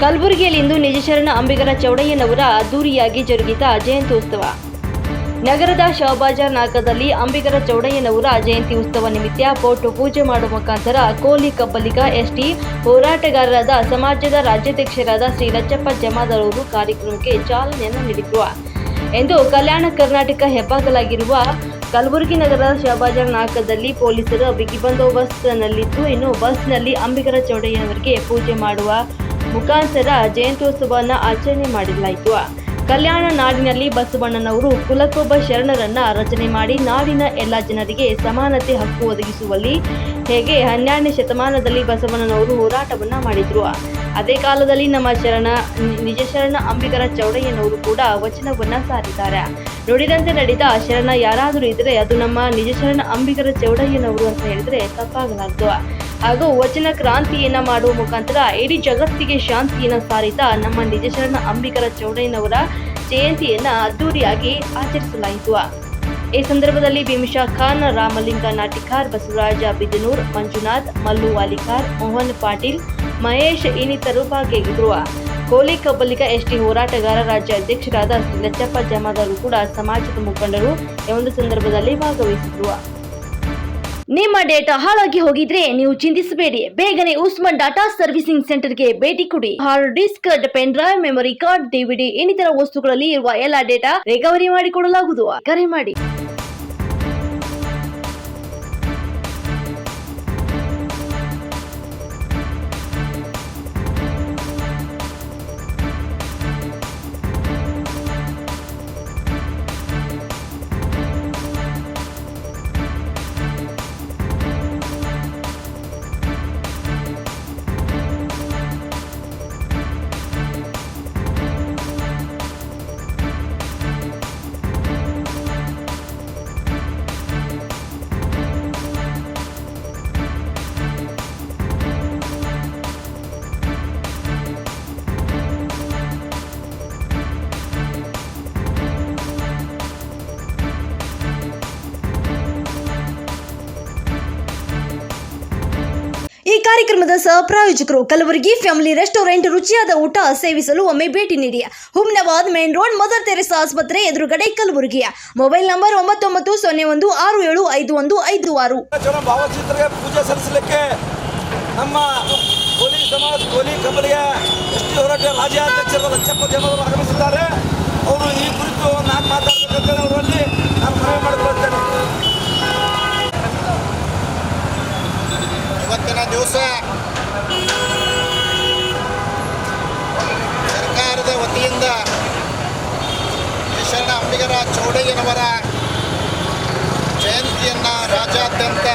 ಕಲಬುರಗಿಯಲ್ಲಿಂದು ನಿಜಶರಣ ಅಂಬಿಗರ ಚೌಡಯ್ಯನವರ ಅದ್ದೂರಿಯಾಗಿ ಜರುಗಿದ ಜಯಂತ್ಯೋತ್ಸವ ನಗರದ ಶಹಬಾಜಾರ್ ನಾಗದಲ್ಲಿ ಅಂಬಿಗರ ಚೌಡಯ್ಯನವರ ಜಯಂತಿ ಉತ್ಸವ ನಿಮಿತ್ತ ಫೋಟೋ ಪೂಜೆ ಮಾಡುವ ಮುಖಾಂತರ ಕೋಲಿ ಕಬ್ಬಲಿಗ ಎಸ್ಟಿ, ಹೋರಾಟಗಾರರಾದ ಸಮಾಜದ ರಾಜ್ಯಾಧ್ಯಕ್ಷರಾದ ಶ್ರೀ ಲಚ್ಚಪ್ಪ ಜಮಾದರವರು ಕಾರ್ಯಕ್ರಮಕ್ಕೆ ಚಾಲನೆಯನ್ನು ನೀಡಿದರು. ಎಂದು ಕಲ್ಯಾಣ ಕರ್ನಾಟಕ ಹೆಬ್ಬಾಗಲಾಗಿರುವ ಕಲಬುರಗಿ ನಗರದ ಶಹಬಾಜಾರ್ ನಾಕದಲ್ಲಿ ಪೊಲೀಸರು ಬಿಗಿ ಬಂದೋಬಸ್ತ್ನಲ್ಲಿದ್ದು, ಇನ್ನು ಬಸ್ನಲ್ಲಿ ಅಂಬಿಗರ ಚೌಡಯ್ಯನವರಿಗೆ ಪೂಜೆ ಮಾಡುವ ಮುಖಾಂತರ ಜಯಂತ್ಯೋತ್ಸವವನ್ನು ಆಚರಣೆ ಮಾಡಲಾಯಿತು ಕಲ್ಯಾಣ ನಾಡಿನಲ್ಲಿ ಬಸವಣ್ಣನವರು ಕುಲಕೊಬ್ಬ ಶರಣರನ್ನ ರಚನೆ ಮಾಡಿ ನಾಡಿನ ಎಲ್ಲ ಜನರಿಗೆ ಸಮಾನತೆ ಹಕ್ಕು ಒದಗಿಸುವಲ್ಲಿ ಹೇಗೆ ಹನ್ನೆರಡನೇ ಶತಮಾನದಲ್ಲಿ ಬಸವಣ್ಣನವರು ಹೋರಾಟವನ್ನ ಮಾಡಿದ್ರು. ಅದೇ ಕಾಲದಲ್ಲಿ ನಮ್ಮ ಶರಣ, ನಿಜ ಶರಣ ಅಂಬಿಗರ ಚೌಡಯ್ಯನವರು ಕೂಡ ವಚನವನ್ನ ಸಾರಿದ್ದಾರೆ. ನುಡಿದಂತೆ ನಡೆದ ಶರಣ ಯಾರಾದರೂ ಇದ್ರೆ ಅದು ನಮ್ಮ ನಿಜ ಶರಣ ಅಂಬಿಗರ ಚೌಡಯ್ಯನವರು ಅಂತ ಹೇಳಿದ್ರೆ ತಪ್ಪಾಗಲಾರದು ಹಾಗೂ ವಚನ ಕ್ರಾಂತಿಯನ್ನ ಮಾಡುವ ಮುಖಾಂತರ ಇಡೀ ಜಗತ್ತಿಗೆ ಶಾಂತಿಯನ್ನ ಸಾರಿದ ನಮ್ಮ ನಿಜಶರಣ ಅಂಬಿಕರ ಚೌಡಯ್ಯನವರ ಜಯಂತಿಯನ್ನ ಅದ್ದೂರಿಯಾಗಿ ಆಚರಿಸಲಾಯಿತು. ಈ ಸಂದರ್ಭದಲ್ಲಿ ಭೀಮಿಶಾ ಖಾನ್ ರಾಮಲಿಂಗ ನಾಟಿಕಾರ್, ಬಸವರಾಜ ಬಿದನೂರ್ ಮಂಜುನಾಥ್, ಮಲ್ಲು ವಾಲಿಕಾರ್, ಮೋಹನ್ ಪಾಟೀಲ್, ಮಹೇಶ್ ಇನ್ನಿತರು ಭಾಗಿಯಾಗಿದ್ದರು. ಕೋಲಿ ಕಬ್ಬಲಿಗ ಎಸ್ಟಿ ಹೋರಾಟಗಾರ, ರಾಜ್ಯ ಅಧ್ಯಕ್ಷರಾದ ಲಚ್ಚಪ್ಪ ಜಮಾದಾರು ಕೂಡ ಸಮಾಜದ ಮುಖಂಡರು ಈ ಒಂದು ಸಂದರ್ಭದಲ್ಲಿ ಭಾಗವಹಿಸಿದ್ರು ನಿಮ್ಮ ಡೇಟಾ ಹಾಳಾಗಿ ಹೋಗಿದ್ರೆ ನೀವು ಚಿಂತಿಸಬೇಡಿ. ಬೇಗನೆ ಉಸ್ಮಾನ್ ಡಾಟಾ ಸರ್ವಿಸಿಂಗ್ ಸೆಂಟರ್ಗೆ ಭೇಟಿ ಕೊಡಿ. Hard disk, pen drive, memory card DVD ಇನ್ನಿತರ ವಸ್ತುಗಳಲ್ಲಿ ಇರುವ ಎಲ್ಲಾ ಡೇಟಾ ರಿಕವರಿ ಮಾಡಿಕೊಡಲಾಗುವುದು. ಕರೆ ಮಾಡಿ. ಈ ಕಾರ್ಯಕ್ರಮದ ಸಹ ಪ್ರಾಯೋಜಕರು ಕಲಬುರಗಿ ಫ್ಯಾಮಿಲಿ ರೆಸ್ಟೋರೆಂಟ್ ರುಚಿಯಾದ ಊಟ ಸೇವಿಸಲು ಒಮ್ಮೆ ಭೇಟಿ ನೀಡಿ. Humnabad main road, mother Teresa ಆಸ್ಪತ್ರೆ ಎದುರುಗಡೆ ಕಲಬುರಗಿಯ ಮೊಬೈಲ್ ನಂಬರ್ ಒಂಬತ್ತೊಂಬತ್ತು ಸೊನ್ನೆ ಒಂದು ಆರು ಏಳು ಐದು ಒಂದು ಐದು ಆರು. ಪೂಜೆ ಸಲ್ಲಿಸಲಿಕ್ಕೆ ನಮ್ಮ ಕೋಲಿ ಸಮಾಜ ಕೋಲಿ ಕಂಬಳಿಯ ಎಸ್ ಟಿ ಹೋರಾಟ ರಾಜ್ಯಾಧ್ಯಕ್ಷರಾದ ಲಚ್ಚಪ್ಪ ಜಮವರು ಆಗಮಿಸಿದ್ದಾರೆ. ಅವರು ಈ ಕುರಿತು ನಾನು ಮಾತಾಡಬೇಕಂತ ಅವರಲ್ಲಿ ನಾನು ಮನವಿ ಮಾಡಿಕೊಳ್ತೇನೆ ಇವತ್ತಿನ ದಿವಸ ಸರ್ಕಾರದ ವತಿಯಿಂದ ಶರಣ ಅಂಬಿಗರ ಚೌಡಯ್ಯನವರ ಜಯಂತಿಯನ್ನು ರಾಜ್ಯಾದ್ಯಂತ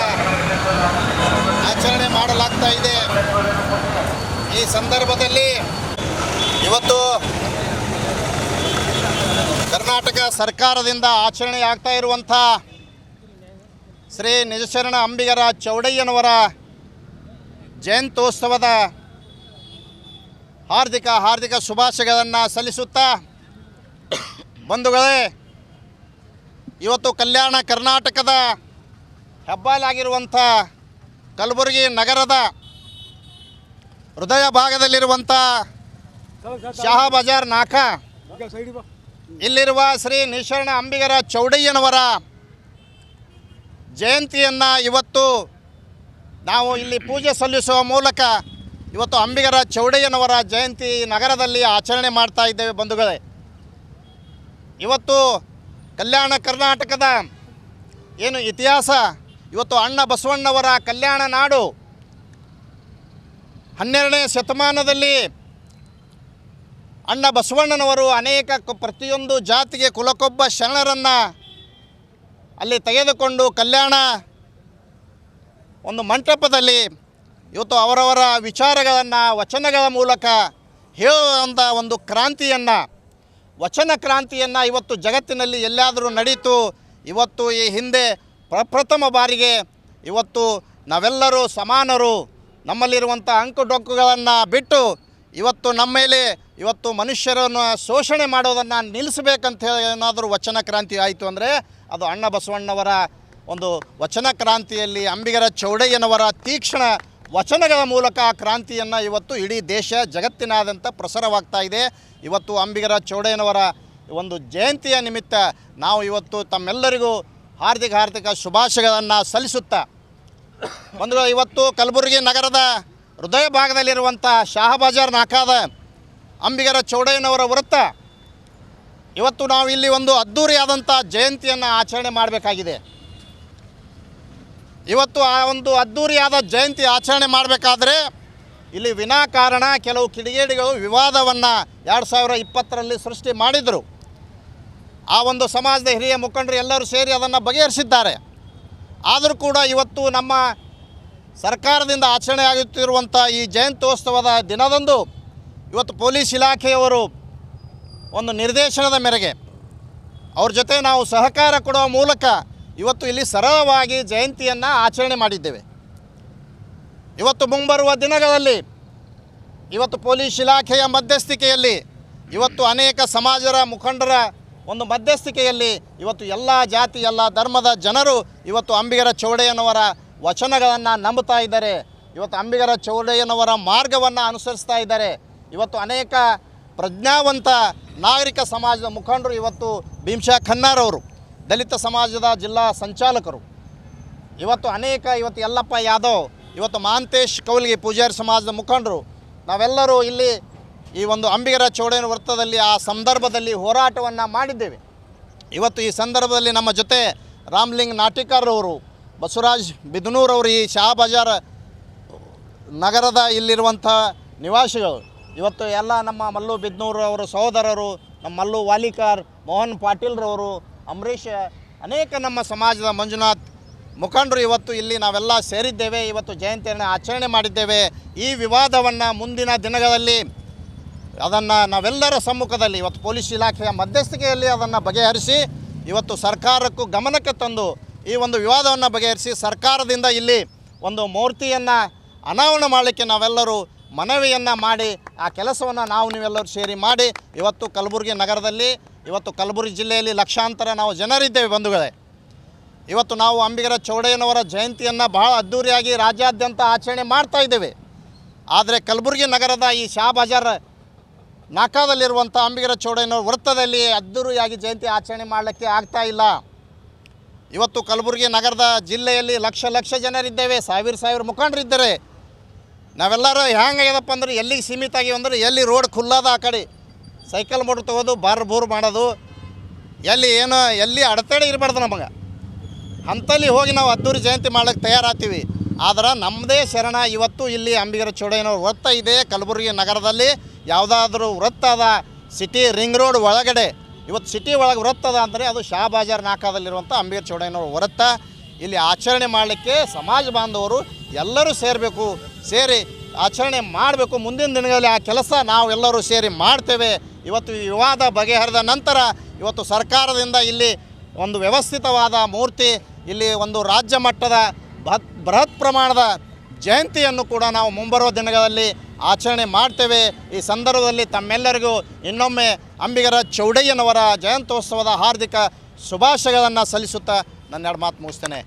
ಆಚರಣೆ ಮಾಡಲಾಗ್ತಾ ಇದೆ. ಈ ಸಂದರ್ಭದಲ್ಲಿ ಇವತ್ತು ಕರ್ನಾಟಕ ಸರ್ಕಾರದಿಂದ ಆಚರಣೆ ಆಗ್ತಾ ಇರುವಂಥ ಶ್ರೀ ನಿಜಶರಣ ಅಂಬಿಗರ ಚೌಡಯ್ಯನವರ ಜಯಂತ್ಯೋತ್ಸವದ ಹಾರ್ದಿಕ ಹಾರ್ದಿಕ ಶುಭಾಶಯಗಳನ್ನು ಸಲ್ಲಿಸುತ್ತಾ ಬಂಧುಗಳೇ, ಇವತ್ತು ಕಲ್ಯಾಣ ಕರ್ನಾಟಕದ ಹೆಬ್ಬಾಲಾಗಿರುವಂಥ ಕಲಬುರಗಿ ನಗರದ ಹೃದಯ ಭಾಗದಲ್ಲಿರುವಂಥ ಶಹಾ ಬಜಾರ್ ನಾಕ ಇಲ್ಲಿರುವ ಶ್ರೀ ನಿಶರಣ ಅಂಬಿಗರ ಚೌಡಯ್ಯನವರ ಜಯಂತಿಯನ್ನು ಇವತ್ತು ನಾವು ಇಲ್ಲಿ ಪೂಜೆ ಸಲ್ಲಿಸುವ ಮೂಲಕ ಇವತ್ತು ಅಂಬಿಗರ ಚೌಡಯ್ಯನವರ ಜಯಂತಿ ನಗರದಲ್ಲಿ ಆಚರಣೆ ಮಾಡ್ತಾ ಇದ್ದೇವೆ ಬಂಧುಗಳೇ. ಇವತ್ತು ಕಲ್ಯಾಣ ಕರ್ನಾಟಕದ ಏನು ಇತಿಹಾಸ, ಇವತ್ತು ಅಣ್ಣ ಬಸವಣ್ಣವರ ಕಲ್ಯಾಣ ನಾಡು ಹನ್ನೆರಡನೇ ಶತಮಾನದಲ್ಲಿ ಅಣ್ಣ ಬಸವಣ್ಣನವರು ಅನೇಕ ಪ್ರತಿಯೊಂದು ಜಾತಿಗೆ ಕುಲಕೊಬ್ಬ ಶರಣರನ್ನು ಅಲ್ಲಿ ತೆಗೆದುಕೊಂಡು ಕಲ್ಯಾಣ ಒಂದು ಮಂಟಪದಲ್ಲಿ ಇವತ್ತು ಅವರವರ ವಿಚಾರಗಳನ್ನು, ವಚನಗಳ ಮೂಲಕ ಹೇಳುವಂಥ ಒಂದು ಕ್ರಾಂತಿಯನ್ನು, ವಚನ ಕ್ರಾಂತಿಯನ್ನು ಇವತ್ತು ಜಗತ್ತಿನಲ್ಲಿ ಎಲ್ಲಾದರೂ ನಡೀತು, ಇವತ್ತು ಈ ಹಿಂದೆ ಪ್ರಪ್ರಥಮ ಬಾರಿಗೆ ಇವತ್ತು ನಾವೆಲ್ಲರೂ ಸಮಾನರು ನಮ್ಮಲ್ಲಿರುವಂಥ ಅಂಕುಡೊಂಕುಗಳನ್ನು ಬಿಟ್ಟು ಇವತ್ತು ನಮ್ಮ ಮೇಲೆ ಇವತ್ತು ಮನುಷ್ಯರನ್ನು ಶೋಷಣೆ ಮಾಡೋದನ್ನು ನಿಲ್ಲಿಸಬೇಕಂತ ಹೇಳಿ ಏನಾದರೂ ವಚನ ಕ್ರಾಂತಿ ಆಯಿತು ಅಂದರೆ ಅದು ಅಣ್ಣ ಬಸವಣ್ಣವರ ಒಂದು ವಚನ ಕ್ರಾಂತಿಯಲ್ಲಿ ಅಂಬಿಗರ ಚೌಡಯ್ಯನವರ ತೀಕ್ಷ್ಣ ವಚನಗಳ ಮೂಲಕ ಆ ಕ್ರಾಂತಿಯನ್ನು ಇವತ್ತು ಇಡೀ ದೇಶ ಜಗತ್ತಿನಾದ್ಯಂತ ಪ್ರಸಾರವಾಗ್ತಾ ಇದೆ. ಇವತ್ತು ಅಂಬಿಗರ ಚೌಡಯ್ಯನವರ ಒಂದು ಜಯಂತಿಯ ನಿಮಿತ್ತ ನಾವು ಇವತ್ತು ತಮ್ಮೆಲ್ಲರಿಗೂ ಹಾರ್ದಿಕ ಹಾರ್ದಿಕ ಶುಭಾಶಯಗಳನ್ನು ಸಲ್ಲಿಸುತ್ತಾ ಒಂದು ಇವತ್ತು ಕಲಬುರಗಿ ನಗರದ ಹೃದಯ ಭಾಗದಲ್ಲಿರುವಂಥ ಶಾಹಬಾಜಾರ್ ನಾಕಾದ ಅಂಬಿಗರ ಚೌಡಯ್ಯನವರ ವೃತ್ತ, ಇವತ್ತು ನಾವು ಇಲ್ಲಿ ಒಂದು ಅದ್ಧೂರಿಯಾದಂಥ ಜಯಂತಿಯನ್ನು ಆಚರಣೆ ಮಾಡಬೇಕಾಗಿದೆ. ಇವತ್ತು ಆ ಒಂದು ಅದ್ಧೂರಿಯಾದ ಜಯಂತಿ ಆಚರಣೆ ಮಾಡಬೇಕಾದ್ರೆ ಇಲ್ಲಿ ವಿನಾಕಾರಣ ಕೆಲವು ಕಿಡಿಗೇಡಿಗಳು ವಿವಾದವನ್ನು ಎರಡು ಸಾವಿರ ಇಪ್ಪತ್ತರಲ್ಲಿ ಸೃಷ್ಟಿ ಮಾಡಿದರು. ಆ ಒಂದು ಸಮಾಜದ ಹಿರಿಯ ಮುಖಂಡರು ಎಲ್ಲರೂ ಸೇರಿ ಅದನ್ನು ಬಗೆಹರಿಸಿದ್ದಾರೆ. ಆದರೂ ಕೂಡ ಇವತ್ತು ನಮ್ಮ ಸರ್ಕಾರದಿಂದ ಆಚರಣೆ ಆಗುತ್ತಿರುವಂಥ ಈ ಜಯಂತ್ಯೋತ್ಸವದ ದಿನದಂದು ಇವತ್ತು ಪೊಲೀಸ್ ಇಲಾಖೆಯವರು ಒಂದು ನಿರ್ದೇಶನದ ಮೇರೆಗೆ ಅವ್ರ ಜೊತೆ ನಾವು ಸಹಕಾರ ಕೊಡುವ ಮೂಲಕ ಇವತ್ತು ಇಲ್ಲಿ ಸರಳವಾಗಿ ಜಯಂತಿಯನ್ನು ಆಚರಣೆ ಮಾಡಿದ್ದೇವೆ. ಇವತ್ತು ಮುಂಬರುವ ದಿನಗಳಲ್ಲಿ, ಇವತ್ತು ಪೊಲೀಸ್ ಇಲಾಖೆಯ ಮಧ್ಯಸ್ಥಿಕೆಯಲ್ಲಿ, ಇವತ್ತು ಅನೇಕ ಸಮಾಜರ ಮುಖಂಡರ ಒಂದು ಮಧ್ಯಸ್ಥಿಕೆಯಲ್ಲಿ ಇವತ್ತು ಎಲ್ಲ ಜಾತಿ, ಎಲ್ಲ ಧರ್ಮದ ಜನರು ಇವತ್ತು ಅಂಬಿಗರ ಚೌಡಯ್ಯನವರ ವಚನಗಳನ್ನು ನಂಬುತ್ತಾ ಇದ್ದಾರೆ. ಇವತ್ತು ಅಂಬಿಗರ ಚೌಡಯ್ಯನವರ ಮಾರ್ಗವನ್ನು ಅನುಸರಿಸ್ತಾ ಇದ್ದಾರೆ. ಇವತ್ತು ಅನೇಕ ಪ್ರಜ್ಞಾವಂತ ನಾಗರಿಕ ಸಮಾಜದ ಮುಖಂಡರು ಇವತ್ತು ಭೀಮ್ಶಾ ಖನ್ನಾರವರು. ದಲಿತ ಸಮಾಜದ ಜಿಲ್ಲಾ ಸಂಚಾಲಕರು. ಇವತ್ತು ಅನೇಕ ಇವತ್ತು ಯಲ್ಲಪ್ಪ ಯಾದವ್, ಇವತ್ತು ಮಾಂತೇಶ್ ಕೌಲ್ಗಿ ಪೂಜಾರಿ ಸಮಾಜದ ಮುಖಂಡರು, ನಾವೆಲ್ಲರೂ ಇಲ್ಲಿ ಈ ಒಂದು ಅಂಬಿಗರ ಚೌಡೇನ ವೃತ್ತದಲ್ಲಿ ಆ ಸಂದರ್ಭದಲ್ಲಿ ಹೋರಾಟವನ್ನು ಮಾಡಿದ್ದೇವೆ. ಇವತ್ತು ಈ ಸಂದರ್ಭದಲ್ಲಿ ನಮ್ಮ ಜೊತೆ ರಾಮ್ಲಿಂಗ್ ನಾಟಿಕಾರ್ರವರು, ಬಸವರಾಜ್ ಬಿದನೂರವರು ಈ ಶಹಾಬಜಾರ್ ನಗರದ ಇಲ್ಲಿರುವಂಥ ನಿವಾಸಿಗಳು. ಇವತ್ತು ಎಲ್ಲ ನಮ್ಮ ಮಲ್ಲು ಬಿದ್ನೂರವರು ಸಹೋದರರು, ನಮ್ಮ ಮಲ್ಲು ವಾಲಿಕಾರ್, ಮೋಹನ್ ಪಾಟೀಲ್ರವರು ಅಂಬರೀಷ್, ಅನೇಕ ನಮ್ಮ ಸಮಾಜದ ಮಂಜುನಾಥ್ ಮುಖಂಡರು ಇವತ್ತು ಇಲ್ಲಿ ನಾವೆಲ್ಲ ಸೇರಿದ್ದೇವೆ, ಇವತ್ತು ಜಯಂತಿಯನ್ನು ಆಚರಣೆ ಮಾಡಿದ್ದೇವೆ. ಈ ವಿವಾದವನ್ನು ಮುಂದಿನ ದಿನಗಳಲ್ಲಿ ಅದನ್ನು ನಾವೆಲ್ಲರ ಸಮ್ಮುಖದಲ್ಲಿ ಇವತ್ತು ಪೊಲೀಸ್ ಇಲಾಖೆಯ ಮಧ್ಯಸ್ಥಿಕೆಯಲ್ಲಿ ಅದನ್ನು ಬಗೆಹರಿಸಿ, ಇವತ್ತು ಸರ್ಕಾರಕ್ಕೂ ಗಮನಕ್ಕೆ ತಂದು ಈ ಒಂದು ವಿವಾದವನ್ನು ಬಗೆಹರಿಸಿ ಸರ್ಕಾರದಿಂದ ಇಲ್ಲಿ ಒಂದು ಮೂರ್ತಿಯನ್ನು ಅನಾವರಣ ಮಾಡಲಿಕ್ಕೆ ನಾವೆಲ್ಲರೂ ಮನವಿಯನ್ನು ಮಾಡಿ, ಆ ಕೆಲಸವನ್ನು ನಾವು ನೀವೆಲ್ಲರೂ ಸೇರಿ ಮಾಡಿ, ಇವತ್ತು ಕಲಬುರಗಿ ನಗರದಲ್ಲಿ ಇವತ್ತು ಕಲಬುರಗಿ ಜಿಲ್ಲೆಯಲ್ಲಿ ಲಕ್ಷಾಂತರ ನಾವು ಜನರಿದ್ದೇವೆ ಬಂಧುಗಳೇ. ಇವತ್ತು ನಾವು ಅಂಬಿಗರ ಚೌಡಯ್ಯನವರ ಜಯಂತಿಯನ್ನು ಬಹಳ ಅದ್ದೂರಿಯಾಗಿ ರಾಜ್ಯಾದ್ಯಂತ ಆಚರಣೆ ಮಾಡ್ತಾ ಇದ್ದೇವೆ. ಆದರೆ ಕಲಬುರಗಿ ನಗರದ ಈ ಶಾ ಬಜಾರ್ ನಾಕಾದಲ್ಲಿರುವಂಥ ಅಂಬಿಗರ ಚೌಡಯ್ಯನವರ ವೃತ್ತದಲ್ಲಿ ಅದ್ದೂರಿಯಾಗಿ ಜಯಂತಿ ಆಚರಣೆ ಮಾಡಲಿಕ್ಕೆ ಆಗ್ತಾ ಇಲ್ಲ. ಇವತ್ತು ಕಲಬುರಗಿ ನಗರದ ಜಿಲ್ಲೆಯಲ್ಲಿ ಲಕ್ಷ ಲಕ್ಷ ಜನರಿದ್ದೇವೆ. ಸಾವಿರ ಸಾವಿರ ಮುಖಂಡರಿದ್ದಾರೆ. ನಾವೆಲ್ಲರೂ ಹ್ಯಾಂಗಾಗ್ಯದಪ್ಪ ಅಂದ್ರೆ ಎಲ್ಲಿಗೆ ಸೀಮಿತ ಆಗಿವೆ ಅಂದರೆ ಎಲ್ಲಿ ರೋಡ್ ಖುಲ್ಲದ ಆ ಕಡೆ. ಸೈಕಲ್ ಮೋಟ್ರ್ ತೊಗೋದು ಬಾರ್ ಬೋರ್ ಮಾಡೋದು, ಎಲ್ಲಿ ಏನು, ಎಲ್ಲಿ ಅಡತಡೆ ಇರಬಾರ್ದು ನಮಗೆ. ಅಂಥಲ್ಲಿ ಹೋಗಿ ನಾವು ಅದ್ದೂರಿ ಜಯಂತಿ ಮಾಡೋಕ್ಕೆ ತಯಾರಾಗ್ತೀವಿ. ಆದ್ರೆ ನಮ್ಮದೇ ಶರಣ ಇವತ್ತು ಇಲ್ಲಿ ಅಂಬಿಗರ ಚೌಡಯ್ಯನವ್ರ ವೃತ್ತ ಇದೆ ಕಲಬುರಗಿ ನಗರದಲ್ಲಿ. ಯಾವುದಾದ್ರೂ ವೃತ್ತ ಅದ, ಸಿಟಿ ರಿಂಗ್ ರೋಡ್ ಒಳಗಡೆ. ಇವತ್ತು ಸಿಟಿ ಒಳಗೆ ವೃತ್ತ ಅದ ಅಂದರೆ ಅದು ಶಾ ಬಾಜಾರ್ ನಾಕಾದಲ್ಲಿರುವಂಥ ಅಂಬಿಗರ ಚೌಡಯ್ಯನವ್ರ ವೃತ್ತ. ಇಲ್ಲಿ ಆಚರಣೆ ಮಾಡಲಿಕ್ಕೆ ಸಮಾಜ ಬಾಂಧವರು ಎಲ್ಲರೂ ಸೇರಬೇಕು, ಸೇರಿ ಆಚರಣೆ ಮಾಡಬೇಕು. ಮುಂದಿನ ದಿನಗಳಲ್ಲಿ ಆ ಕೆಲಸ ನಾವು ಎಲ್ಲರೂ ಸೇರಿ ಮಾಡ್ತೇವೆ. ಇವತ್ತು ವಿವಾದ ಬಗೆಹರಿದ ನಂತರ ಇವತ್ತು ಸರ್ಕಾರದಿಂದ ಇಲ್ಲಿ ಒಂದು ವ್ಯವಸ್ಥಿತವಾದ ಮೂರ್ತಿ, ಇಲ್ಲಿ ಒಂದು ರಾಜ್ಯ ಮಟ್ಟದ ಬೃಹತ್ ಬೃಹತ್ ಪ್ರಮಾಣದ ಜಯಂತಿಯನ್ನು ಕೂಡ ನಾವು ಮುಂಬರುವ ದಿನಗಳಲ್ಲಿ ಆಚರಣೆ ಮಾಡ್ತೇವೆ. ಈ ಸಂದರ್ಭದಲ್ಲಿ ತಮ್ಮೆಲ್ಲರಿಗೂ ಇನ್ನೊಮ್ಮೆ ಅಂಬಿಗರ ಚೌಡಯ್ಯನವರ ಜಯಂತ್ಯೋತ್ಸವದ ಹಾರ್ದಿಕ ಶುಭಾಶಯಗಳನ್ನು ಸಲ್ಲಿಸುತ್ತಾ ನನ್ನೆರಡು ಮಾತು ಮುಗಿಸ್ತೇನೆ.